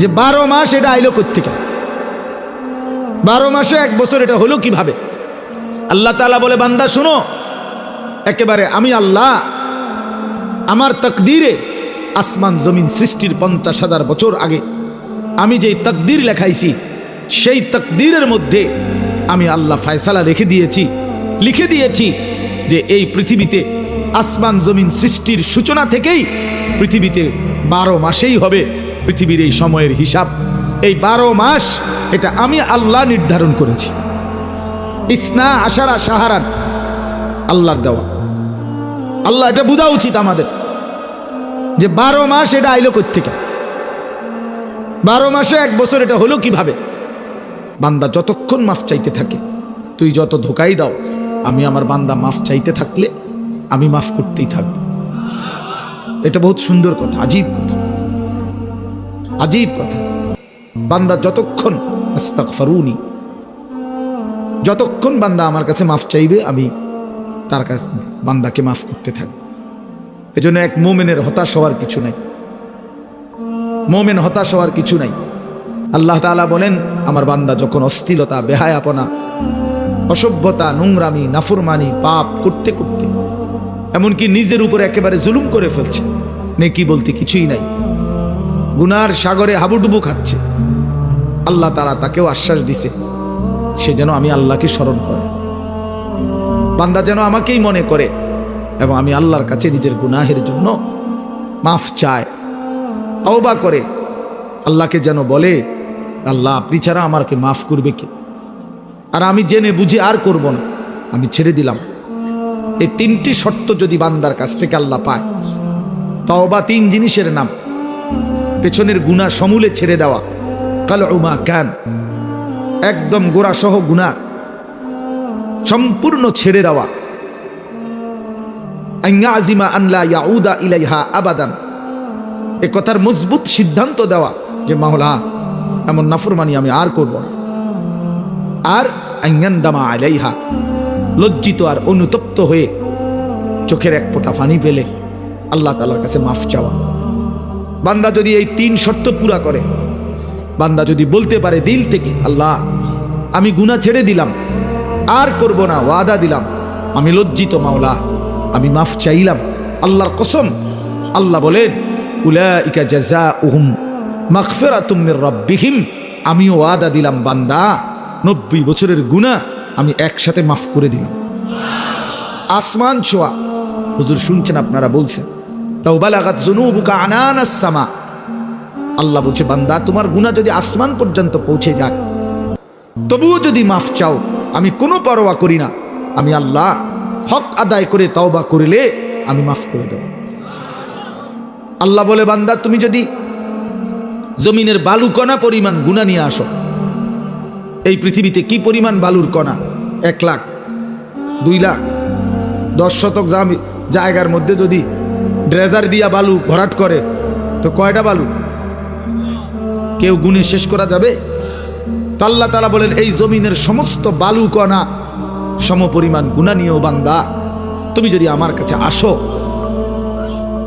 যে বারো মাস এটা আইলো কোথেকে বারো মাসে এক বছর এটা হলো কীভাবে? আল্লাহ তালা বলে, বান্দা, শুনো, একেবারে আমি আল্লাহ, আমার তকদিরে আসমান জমিন সৃষ্টির পঞ্চাশ হাজার বছর আগে আমি যেই তকদির লেখাইছি, সেই তকদিরের মধ্যে আমি আল্লাহ ফায়সালা রেখে দিয়েছি, লিখে দিয়েছি যে এই পৃথিবীতে আসমান জমিন সৃষ্টির সূচনা থেকেই পৃথিবীতে বারো মাসেই হবে। পৃথিবীর এই সময়ের হিসাব, এই বারো মাস, এটা আমি আল্লাহ নির্ধারণ করেছি। ইসনা, আশারা, সাহারান, আল্লাহর দেওয়া। আল্লাহ, এটা বোঝা উচিত আমাদের যে বারো মাস এটা আইলো থেকে বারো মাসে এক বছর এটা হলো কীভাবে? বান্দা যতক্ষণ মাফ চাইতে থাকে, তুই যত ধোকাই দাও, আমি আমার বান্দা মাফ চাইতে থাকলে আমি মাফ করতেই থাকব। এটা বহুত সুন্দর কথা, আজীব। আজীব কথা। বান্দা যতক্ষণ ফারুনি যতক্ষণ বান্দা আমার কাছে মাফ চাইবে, আমি তার কাছে, বান্দাকে মাফ করতে থাকব। এজন্য এক মোমেনের হতাশ হওয়ার কিছু নাই। মোমেন হতাশ হওয়ার কিছু নাই। আল্লাহ তাআলা বলেন, আমার বান্দা যখন অস্থিলতা, বেহায়াপনা, অসভ্যতা, নোংরামি, নাফরমানি, পাপ করতে করতে, এমনকি নিজের উপরে একেবারে জুলুম করে ফেলছে, নেকি বলতে কিছুই নাই। গুনার সাগরে হাবুডুবু খাচ্ছে। আল্লাহ তারা তাকেও আশ্বাস দিছে, সে যেন আমি আল্লাহকে স্মরণ করে। বান্দা যেন আমাকেই মনে করে এবং আমি আল্লাহর কাছে নিজের গুনাহের জন্য মাফ চায়, তওবা করে। আল্লাহকে যেন বলে, আল্লাহ, আপনি ছাড়া আমাকে মাফ করবে কি? আর আমি জেনে বুঝে আর করব না। আমি ছেড়ে দিলাম। এই তিনটি শর্ত যদি বান্দার কাছ থেকে আল্লাহ পায়, তওবা তিন জিনিসের নাম। পেছনের গুণা সমূলে ছেড়ে দেওয়া। কাল উমা ক্যান একদম গোড়া সহ গুণা। সম্পূর্ণ ছেড়ে দেওয়া। আজিমা আনলা ইয়াউদা ইলাইহা আবাদান। এ কথার মজবুত সিদ্ধান্ত দেওয়া যে, মাওলা, এমন নাফরমানি আমি আর করব না। আর আইয়ান্দামা আলাইহা, লজ্জিত আর অনুতপ্ত হয়ে চোখের এক ফোঁটা পানি পেলে আল্লাহ তালার কাছে মাফ চাওয়া। বান্দা যদি এই তিন শর্ত পুরা করে, বান্দা যদি বলতে পারে দিল থেকে, আল্লাহ, আমি গুণা ছেড়ে দিলাম, আর করব না, ওয়াদা দিলাম, আমি লজ্জিত মাওলা, আমি মাফ চাইলাম, আল্লাহর কসম, আল্লাহ বলেন, উলাইকা জাযাউহুম মাগফিরাতুম মির রাব্বিহিম, আমিও ওয়াদা দিলাম বান্দা, নব্বই বছরের গুণা আমি একসাথে মাফ করে দিলাম। আসমান ছোঁয়া, হুজুর শুনছেন আপনারা বলছেন আল্লাহ বলছে, বান্দা, তোমার গুণা যদি আসমান পর্যন্ত পৌঁছে যায়, তবুও যদি মাফ চাও, আমি কোনো পরোয়া করি না। আমি আল্লাহ হক আদায় করে তওবা করিলে আমি মাফ করে দেব। আল্লাহ বলে, বান্দা, তুমি যদি জমিনের বালু কণা পরিমাণ গুণা নিয়ে আসো, এই পৃথিবীতে কি পরিমাণ বালুর কণা? এক লাখ, দুই লাখ, দশ শতক জায়গার মধ্যে যদি ড্রেজার দিয়া বালু ভরাট করে। তো কয়টা বালু? কেউ গুণে শেষ করা যাবে? তো আল্লাহ তালা বলেন, এই জমিনের সমস্ত বালু কণা সম পরিমাণ গুণা নিয়েও বান্দা, তুমি যদি আমার কাছে আসো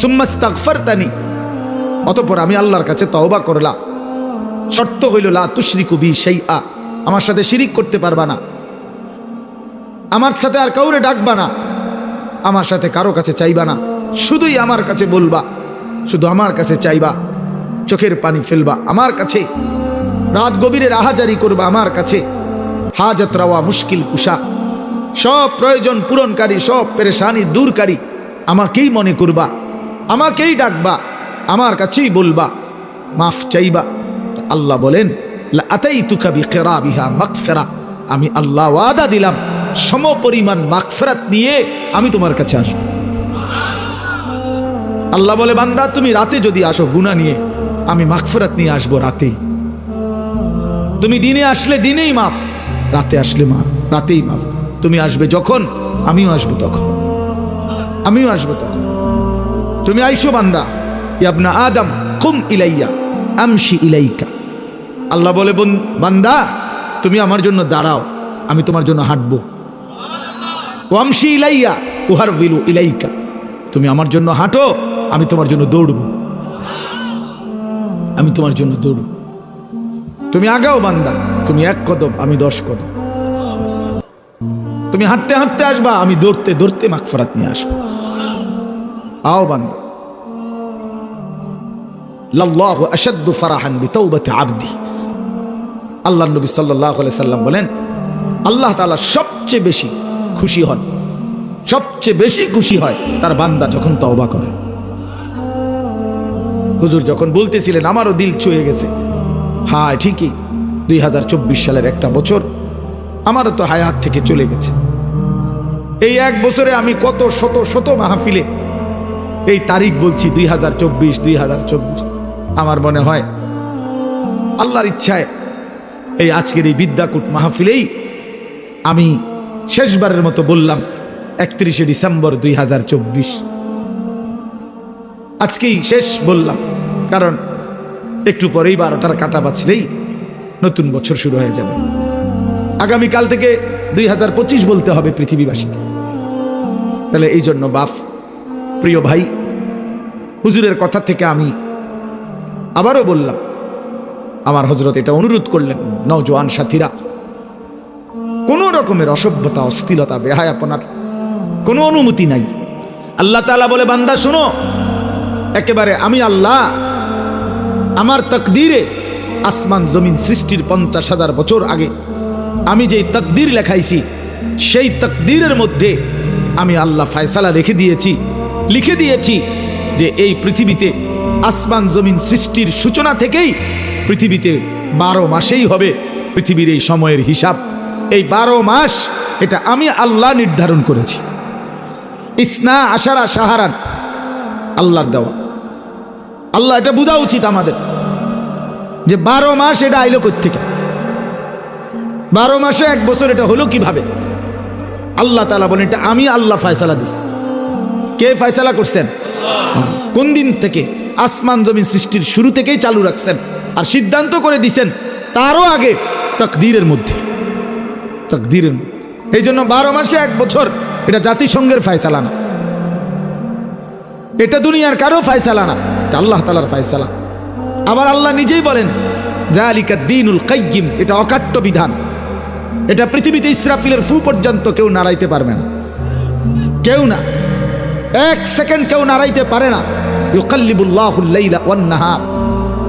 সুম্মাস্তাগফারতানি অতপর আমি আল্লাহর কাছে তওবা করলাম। শর্ত হইল, লা তুশ্রী কবি সেই আ আমার সাথে শিরিক করতে পারবা না। আমার সাথে আর কাউরে ডাকবা না। আমার সাথে কারও কাছে চাইবা না। শুধুই আমার কাছে বলবা, শুধু আমার কাছে চাইবা, চোখের পানি ফেলবা আমার কাছে, রাত গভীরের আহাজারি করবা আমার কাছে, হাজত রাওয়া মুশকিল কুষা সব প্রয়োজন পূরণকারী, সব পেরেশানি দূরকারী আমাকেই মনে করবা, আমাকেই ডাকবা, আমার কাছেই বলবা, মাফ চাইবা। আল্লাহ বলেন আতাই তুকাবি কেরা বিহা মাকফেরা আমি আল্লাহ ওয়াদা দিলাম সম পরিমাণ মাকফেরাত নিয়ে আমি তোমার কাছে আসব। আল্লাহ বলে, বান্দা, তুমি রাতে যদি আসো গুণা নিয়ে, আমি মাগফিরাত নিয়ে আসব রাতেই তুমি দিনে আসলে দিনেই মাফ, রাতে আসলে মাফ রাতেই মাফ। তুমি আসবে যখন, আমিও আসব তখন। আমিও আসব তখন। তুমি আইসো, বান্দা ইয়াবনা আদম, কুম ইলাইয়া, আমশি ইলাইকা। আল্লাহ বলে, বন- বান্দা, তুমি আমার জন্য দাঁড়াও, আমি তোমার জন্য হাঁটবো। ওয়ামশি ইলাইয়া উহার বিলু ইলাইকা। তুমি আমার জন্য হাঁটো আমি তোমার জন্য দৌড়ব। আমি তোমার জন্য দৌড় তুমি আগাও বান্দা, তুমি এক কদম, আমি দশ কদম। তুমি হাঁটতে হাঁটতে আসবা, আমি দৌড়তে দৌড়তে মাগফরাত নিয়ে আসব। আও বান্দা। লাল্লাহু আশাদ্দু ফারাহান বিতাওবাতি আবদি। আল্লাহ নবী আলাইহি সাল্লাম বলেন, আল্লাহ তাআলা সবচেয়ে বেশি খুশি হন। সবচেয়ে বেশি খুশি হয় তার বান্দা যখন তওবা করে। হুজুর যখন বলতেছিলেন, আমারও দিল ছুঁয়ে গেছে। হ্যাঁ ঠিকই, দুই হাজার চব্বিশ সালের একটা বছর, আমারও তো হায়াত থেকে চলে গেছে। এই এক বছরে আমি কত শত শত মাহফিলে, এই তারিখ বলছি দুই হাজার চব্বিশ, দুই হাজার চব্বিশ। আমার মনে হয়, আল্লাহর ইচ্ছায় এই আজকের এই বিদ্যাকূট মাহফিলেই আমি শেষবারের মতো বললাম, একত্রিশে ডিসেম্বর দুই হাজার চব্বিশ। আজকেই শেষ বললাম। কারণ একটু পরেই বারোটার কাটা বাছলেই নতুন বছর শুরু হয়ে যাবে। আগামীকাল থেকে দুই হাজার পঁচিশ বলতে হবে পৃথিবীবাসীকে। তাহলে এই জন্য বাপ প্রিয় ভাই, হুজুরের কথা থেকে আমি আবারও বললাম, আমার হজরত এটা অনুরোধ করলেন নওজোয়ান সাথীরা, কোনো রকমের অসভ্যতা অস্থিরতা বেহায়াপনার কোনো অনুমতি নাই। আল্লাহ তালা বলে, বান্দা, শোনো, একেবারে আমি আল্লাহ আমার তকদিরে আসমান জমিন সৃষ্টির পঞ্চাশ হাজার বছর আগে আমি যেই তকদির লেখাইছি, সেই তকদিরের মধ্যে আমি আল্লাহ ফায়সালা রেখে দিয়েছি, লিখে দিয়েছি যে এই পৃথিবীতে আসমান জমিন সৃষ্টির সূচনা থেকেই পৃথিবীতে বারো মাসেই হবে পৃথিবীর এই সময়ের হিসাব। এই বারো মাস এটা আমি আল্লাহ নির্ধারণ করেছি। ইসনা আশারা সাহারান আল্লাহর দেওয়া। আল্লাহ, এটা বোঝা উচিত আমাদের যে বারো মাস এটা আইলো থেকে বারো মাসে এক বছর এটা হলো কীভাবে? আল্লাহ তালা বলেন, এটা আমি আল্লাহ ফয়সালা দিস কে ফয়সালা করছেন? কোন দিন থেকে? আসমান জমিন সৃষ্টির শুরু থেকেই চালু রাখছেন আর সিদ্ধান্ত করে দিছেন তারও আগে তকদিরের মধ্যে। তকদিরের এই জন্য বারো মাসে এক বছর এটা জাতিসংঘের ফয়সালা না। এটা দুনিয়ার কারও ফায়সালা না, এটা আল্লাহ তালার ফয়সালা। আবার আল্লাহ নিজেই বলেন জালিকা দিনুল কাইয়িম এটা অকাট্য বিধান। এটা পৃথিবীতে ইসরাফিলের ফু পর্যন্ত কেউ নাড়াইতে পারবে না। কেউ না। এক সেকেন্ড কেউ নাড়াইতে পারে না। ইউকাল্লিবুল্লাহুল্লাইলা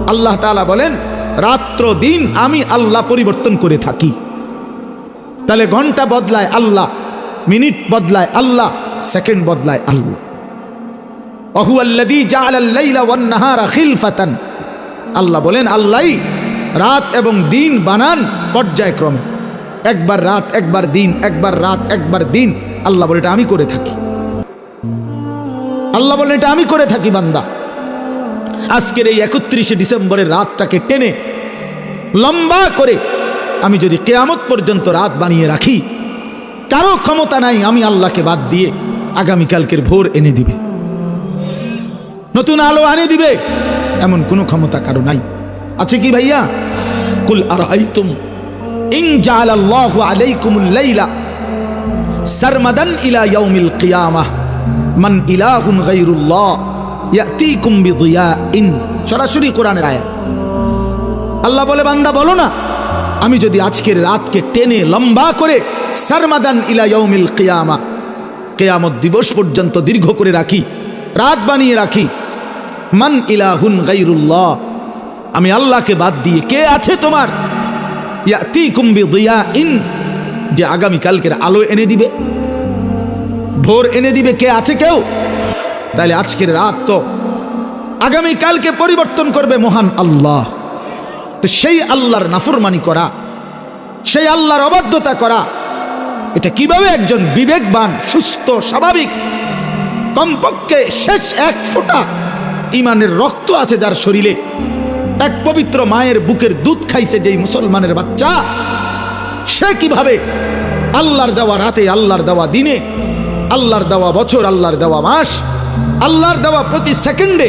আল্লাহ তাআলা বলেন, রাত্র, দিন আমি আল্লাহ পরিবর্তন করে থাকি। তাহলে ঘণ্টা বদলায় আল্লাহ, মিনিট বদলায় আল্লাহ, সেকেন্ড বদলায় আল্লাহ। খিলফাতান। আল্লাহ বলেন, আল্লাহ রাত এবং দিন বানান পর্যায়ক্রমে। একবার রাত, একবার দিন, একবার রাত, একবার দিন। আল্লাহ বলে, এটা আমি করে থাকি। আল্লাহ বলেন, এটা আমি করে থাকি, বান্দা। আজকের এই একত্রিশে ডিসেম্বরের রাতটাকে টেনে, লম্বা করে আমি যদি কেয়ামত পর্যন্ত রাত বানিয়ে রাখি, কারও ক্ষমতা নাই আমি আল্লাহকে বাদ দিয়ে আগামীকালকের ভোর এনে দিবে। নতুন আলো আনে দিবে। এমন কোনো ক্ষমতা কারও নাই। আছে কি ভাইয়া? কুল আর আইতুম ইন জাআলাল্লাহু আলাইকুমুল লাইলা সারমাদান ইলা ইয়াউমিল কিয়ামাহ। মান ইলাহুন গায়রুল্লাহ ইয়াতিকুম বিদিয়াইন। সরাসরি কোরআনের আয়াত। আল্লাহ বলে, বান্দা, বলো না, আমি যদি আজকের রাতকে টেনে লম্বা করে সারমাদান ইলা ইয়াউমিল কিয়ামা কেয়ামত দিবস পর্যন্ত দীর্ঘ করে রাখি, রাত বানিয়ে রাখি মান ইলাহুন গাইরুল্লাহ। আমি আল্লাহকে বাদ দিয়ে কে আছে তোমার? ইয়াতিকুম বিদিয়াইন। যে আগামীকালকের আলো এনে দিবে, ভোর এনে দিবে, কে আছে কেউ? তাহলে আজকের রাত তো আগামীকালকে পরিবর্তন করবে মহান আল্লাহ। তো সেই আল্লাহর নাফরমানি করা, সেই আল্লাহর অবাধ্যতা করা, এটা কীভাবে একজন বিবেকবান, সুস্থ, স্বাভাবিক, কমপক্ষে শেষ এক ফোঁটা ইমানের রক্ত আছে যার শরীরে। এক পবিত্র মায়ের বুকের দুধ খাইছে যেই মুসলমানের বাচ্চা। সে কীভাবে আল্লাহর দেওয়া রাতে, আল্লাহর দেওয়া দিনে, আল্লাহর দেওয়া বছর, আল্লাহর দেওয়া মাস, আল্লাহর দেওয়া প্রতি সেকেন্ডে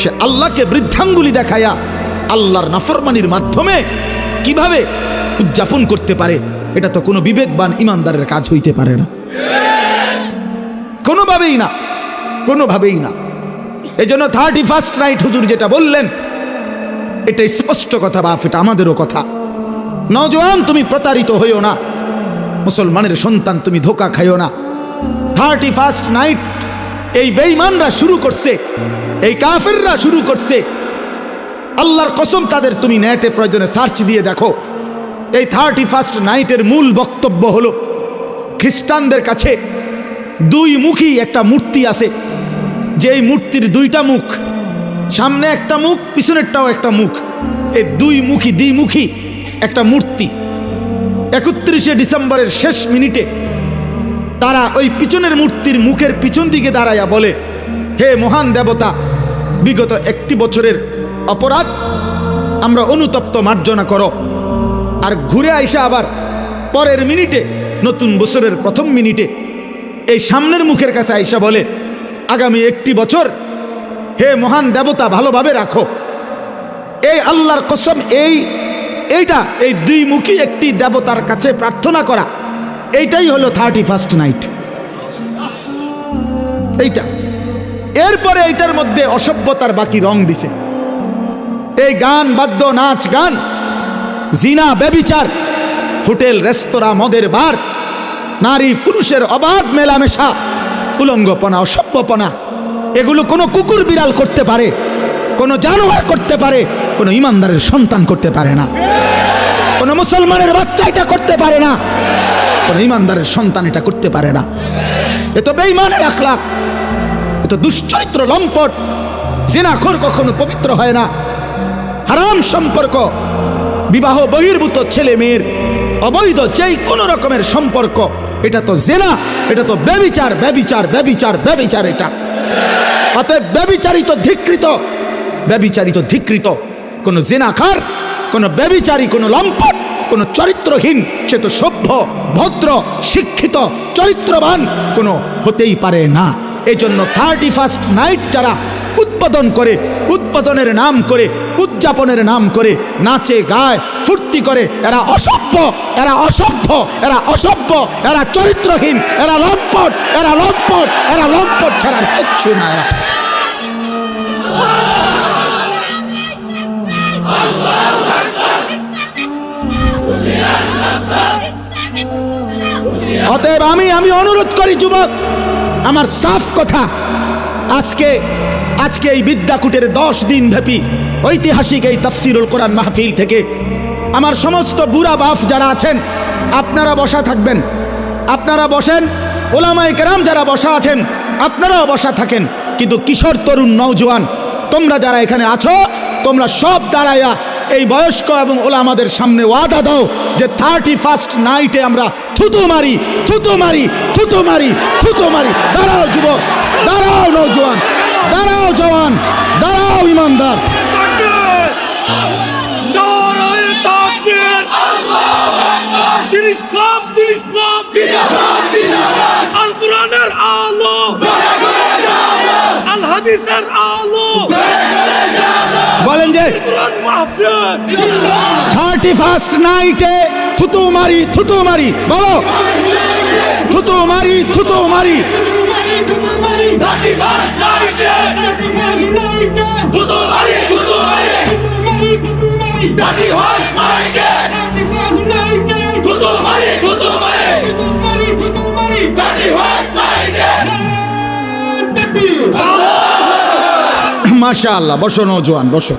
সে আল্লাহকে বৃদ্ধাঙ্গুলি দেখায়া আল্লাহর নাফরমানির মাধ্যমে কীভাবে উদযাপন করতে পারে, এটা তো কোনো বিবেকবান ইমানদারের কাজ হইতে পারে না। কোনোভাবেই না কোনোভাবেই না। এই জন্য থার্টি ফার্স্ট নাইট হুজুর যেটা বললেন, এটা স্পষ্ট কথা, বাপ, এটা আমাদেরও কথা। নজওয়ান, তুমি প্রতারিত হইও না। মুসলমানের সন্তান, তুমি ধোকা খাইও না। থার্টি ফার্স্ট নাইট এই বেঈমানরা শুরু করছে, এই কাফেররা শুরু করছে। আল্লাহর কসম তাদের, তুমি নেটে প্রয়োজনে সার্চ দিয়ে দেখো। এই থার্টি ফার্স্ট নাইটের মূল বক্তব্য হলো, খ্রিস্টানদের কাছে দুই মুখী একটা মূর্তি আছে। যে এই মূর্তির দুইটা মুখ, সামনে একটা মুখ, পিছনেরটাও একটা মুখ, এই দুই মুখী দ্বিমুখী একটা মূর্তি। একত্রিশে ডিসেম্বরের শেষ মিনিটে তারা ওই পিছনের মূর্তির মুখের পিছন দিকে দাঁড়াইয়া বলে, হে মহান দেবতা, বিগত একটি বছরের অপরাধ আমরা অনুতপ্ত মার্জনা করো। আর ঘুরে আইসা আবার পরের মিনিটে, নতুন বছরের প্রথম মিনিটে এই সামনের মুখের কাছে আইসা বলে আগামী একটি বছর হে মহান দেবতা, ভালোভাবে রাখো। এই আল্লাহর কসম, এই, এইটা, এই দুই মুখী একটি দেবতার কাছে প্রার্থনা করা, এইটাই হলো থার্টি ফার্স্ট নাইট এইটা। এরপরে এইটার মধ্যে অসভ্যতার বাকি রং দিছে। এই গান, বাদ্য, নাচ, গান, জিনা, ব্যবিচার, হোটেল, রেস্তোরাঁ, মদের বার, নারী, পুরুষের অবাধ মেলামেশা উলঙ্গপনা, অসভ্যপনা, এগুলো কোনো কুকুর বিড়াল করতে পারে, কোনো জানোয়ার করতে পারে, কোনো ইমানদারের সন্তান করতে পারে না। কোনো মুসলমানের বাচ্চা এটা করতে পারে না, কোনো ইমানদারের সন্তান এটা করতে পারে না। এ তো বেইমানের আখলাক এ তো দুশ্চরিত্র লম্পট, জিনাখোর কখনো পবিত্র হয় না। হারাম সম্পর্ক, বিবাহ বহির্ভূত ছেলে মেয়ের অবৈধ যেই কোনো রকমের সম্পর্ক এটা তো জেনা, এটা তো ব্যবিচার ব্যবিচার ব্যবিচার ব্যবিচার এটা। অতএব ব্যবিচারিত, ধিকৃত ব্যবিচারিত, ধিকৃত। কোনো জেনাখার কোনো ব্যবিচারী, কোনো লম্পট, কোনো চরিত্রহীন, সে তো সভ্য, ভদ্র, শিক্ষিত, চরিত্রবান, কোনো হতেই পারে না। এজন্য জন্য থার্টি ফার্স্ট নাইট যারা উৎপাদন করে, উৎপাদনের নাম করে, উদযাপনের নাম করে, নাচে, গায়, ফুর্তি করে। এরা অসভ্য এরা অসভ্য এরা অসভ্য, এরা চরিত্রহীন, এরা লম্পট এরা লম্পট এরা লম্পট ছাড়া কিচ্ছু না এরা। অতএব আমি আমি অনুরোধ করি, যুবক, আমার সাফ কথা। আজকে আজকে এই বিদ্যাকুটের দশ দিন ব্যাপী ঐতিহাসিক এই তফসিরুল কোরআন মাহফিল থেকে আমার সমস্ত বুড়া বাফ যারা আছেন, আপনারা বসা থাকবেন। আপনারা বসেন ওলামাই কেরাম যারা বসা আছেন, আপনারাও বসা থাকেন। কিন্তু কিশোর তরুণ নৌজওয়ান তোমরা যারা এখানে আছো, তোমরা সব দাঁড়াইয়া এই বয়স্ক এবং ওলামাদের সামনে ওয়াদা দাও যে থার্টি ফার্স্ট নাইটে আমরা থুতু মারি থুতু মারি থুতু মারি থুতু মারি। দাঁড়াও যুবক, দাঁড়াও নৌজওয়ান দাঁড়াও জওয়ান, দাঁড়াও ইমানদার। বলেন যে থার্টি ফার্স্ট নাইটে থুতু মারি থুতু মারি, বলো। থুতু মারি থুতু মারি। মাশা আল্লাহ বসো নৌজওয়ান বসো।